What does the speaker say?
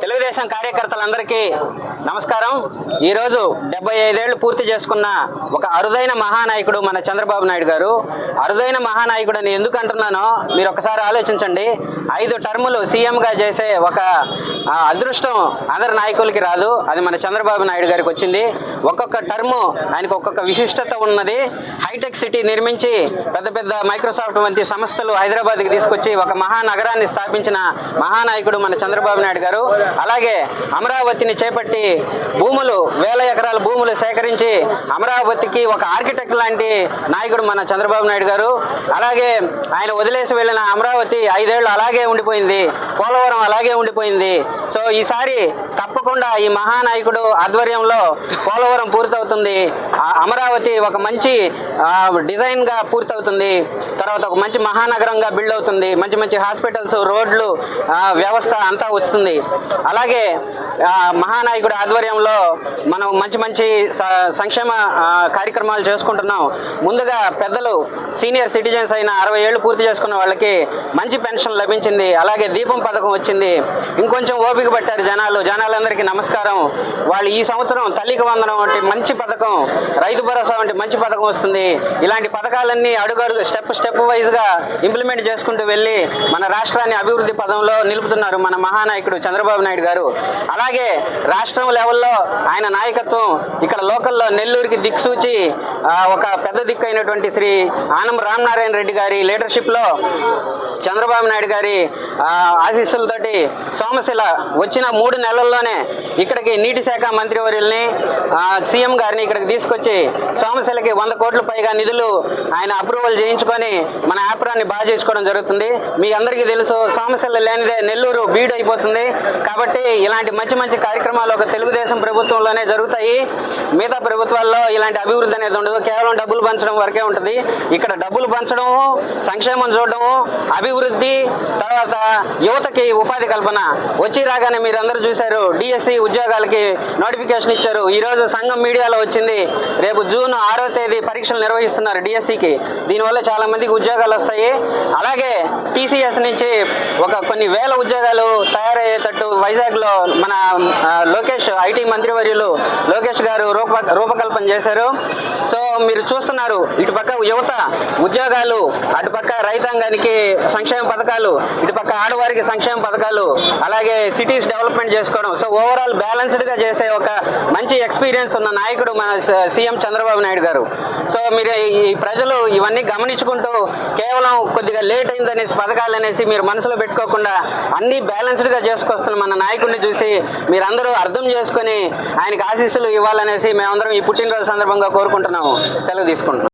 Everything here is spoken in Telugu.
తెలుగుదేశం కార్యకర్తలందరికీ నమస్కారం. ఈరోజు డెబ్బై ఐదేళ్ళు పూర్తి చేసుకున్న ఒక అరుదైన మహానాయకుడు మన చంద్రబాబు నాయుడు గారు. అరుదైన మహానాయకుడు అని ఎందుకు అంటున్నానో మీరు ఒకసారి ఆలోచించండి. ఐదు టర్ములు సీఎంగా చేసే ఒక అదృష్టం అందరి నాయకులకి రాదు. అది మన చంద్రబాబు నాయుడు గారికి వచ్చింది. ఒక్కొక్క టర్ము ఆయనకు ఒక్కొక్క విశిష్టత ఉన్నది. హైటెక్ సిటీ నిర్మించి పెద్ద పెద్ద మైక్రోసాఫ్ట్ వంటి సంస్థలు హైదరాబాద్కి తీసుకొచ్చి ఒక మహానగరాన్ని స్థాపించిన మహానాయకుడు మన చంద్రబాబు నాయుడు గారు. అలాగే అమరావతిని చేపట్టి భూములు వేల ఎకరాల భూములు సేకరించి అమరావతికి ఒక ఆర్కిటెక్ట్ లాంటి నాయకుడు మన చంద్రబాబు నాయుడు గారు. అలాగే ఆయన వదిలేసి వెళ్ళిన అమరావతి ఐదేళ్ళు అలాగే ఉండిపోయింది. పోలవరం అలాగే ఉండిపోయింది. సో ఈసారి తప్పకుండా ఈ మహానాయకుడు ఆధ్వర్యంలో పోలవరం పూర్తవుతుంది. అమరావతి ఒక మంచి డిజైన్గా పూర్తవుతుంది. తర్వాత ఒక మంచి మహానగరంగా బిల్డ్ అవుతుంది. మంచి మంచి హాస్పిటల్స్ రోడ్లు వ్యవస్థ అంతా వస్తుంది. అలాగే మహానాయకుడు మహానాయకుడి ఆధ్వర్యంలో మనం మంచి మంచి సంక్షేమ కార్యక్రమాలు చేసుకుంటున్నాం. ముందుగా పెద్దలు సీనియర్ సిటిజన్స్ అయిన అరవై ఏళ్ళు పూర్తి చేసుకున్న వాళ్ళకి మంచి పెన్షన్ లభించింది. అలాగే దీపం పథకం వచ్చింది. ఇంకొంచెం ఓపిక పట్టారు జనాలు. జనాలందరికీ నమస్కారం. వాళ్ళు ఈ సంవత్సరం తల్లికి వందనం వంటి మంచి పథకం రైతు భరోసా వంటి మంచి పథకం వస్తుంది. ఇలాంటి పథకాలన్నీ అడుగడుగు స్టెప్ స్టెప్ వైజ్గా ఇంప్లిమెంట్ చేసుకుంటూ వెళ్ళి మన రాష్ట్ర రాష్ట్రాన్ని అభివృద్ధి పదంలో నిలుపుతున్నారు మన మహానాయకుడు చంద్రబాబు నాయుడు గారు. అలాగే రాష్ట్రం లెవెల్లో ఆయన నాయకత్వం ఇక్కడ లోకల్లో నెల్లూరుకి దిక్సూచి ఒక పెద్ద దిక్కు అయినటువంటి శ్రీ ఆనం రామనారాయణ రెడ్డి గారి లీడర్షిప్లో చంద్రబాబు నాయుడు గారి ఆశీస్సులతోటి సోమశిల వచ్చిన మూడు నెలల్లోనే ఇక్కడికి నీటి శాఖ మంత్రివర్యుల్ని సీఎం గారిని ఇక్కడికి తీసుకొచ్చి సోమశిలకి వంద కోట్ల పైగా నిధులు ఆయన అప్రూవల్ చేయించుకొని మన యాప్రాన్ని బాగా చేసుకోవడం జరుగుతుంది. మీ అందరికీ తెలుసు సమస్యలు లేనిదే నెల్లూరు బీడ్ అయిపోతుంది కాబట్టి ఇలాంటి మంచి మంచి కార్యక్రమాలు ఒక తెలుగుదేశం ప్రభుత్వంలోనే జరుగుతాయి. మిగతా ప్రభుత్వాల్లో ఇలాంటి అభివృద్ధి అనేది ఉండదు. కేవలం డబ్బులు పంచడం వరకే ఉంటుంది. ఇక్కడ డబ్బులు పంచడం సంక్షేమం చూడడము అభివృద్ధి తర్వాత యువతకి ఉపాధి కల్పన వచ్చి రాగానే మీరు అందరూ చూశారు. డిఎస్సి ఉద్యోగాలకి నోటిఫికేషన్ ఇచ్చారు. ఈరోజు సంఘం మీడియాలో వచ్చింది. రేపు జూన్ ఆరో తేదీ పరీక్షలు నిర్వహిస్తున్నారు డిఎస్సికి. దీనివల్ల చాలా మందికి ఉద్యోగాలు వస్తాయి. అలాగే టీసీఎస్ నుంచి ఒక కొన్ని వేల ఉద్యోగాలు తయారయ్యేటట్టు వైజాగ్లో మన లోకేష్ ఐటీ మంత్రివర్యులు లోకేష్ గారు రూప రూపకల్పన చేశారు. సో మీరు చూస్తున్నారు ఇటుపక్క యువత ఉద్యోగాలు అటుపక్క రైతాంగానికి సంక్షేమ పథకాలు ఇటుపక్క ఆడవారికి సంక్షేమ పథకాలు అలాగే సిటీస్ డెవలప్మెంట్ చేసుకోవడం. సో ఓవరాల్ బ్యాలెన్స్డ్గా చేసే ఒక మంచి ఎక్స్పీరియన్స్ ఉన్న నాయకుడు మన సీఎం చంద్రబాబు నాయుడు గారు. సో మీరు ఈ ప్రజలు ఇవన్నీ గమనించుకుంటూ కేవలం కొద్దిగా లేట్ అయిందనేసి పథకాలు అనేసి మీరు మనసులో పెట్టుకోకుండా అన్ని బ్యాలెన్స్డ్గా చేసుకొస్తున్న మన నాయకుడిని చూసి మీరందరూ అర్థం చేసుకొని ఆయనకి ఆశీస్సులు ఇవ్వాలనేసి మేమందరం ఈ పుట్టినరోజు సందర్భంగా కోరుకుంటున్నాము. సెలవు తీసుకుంటున్నాం.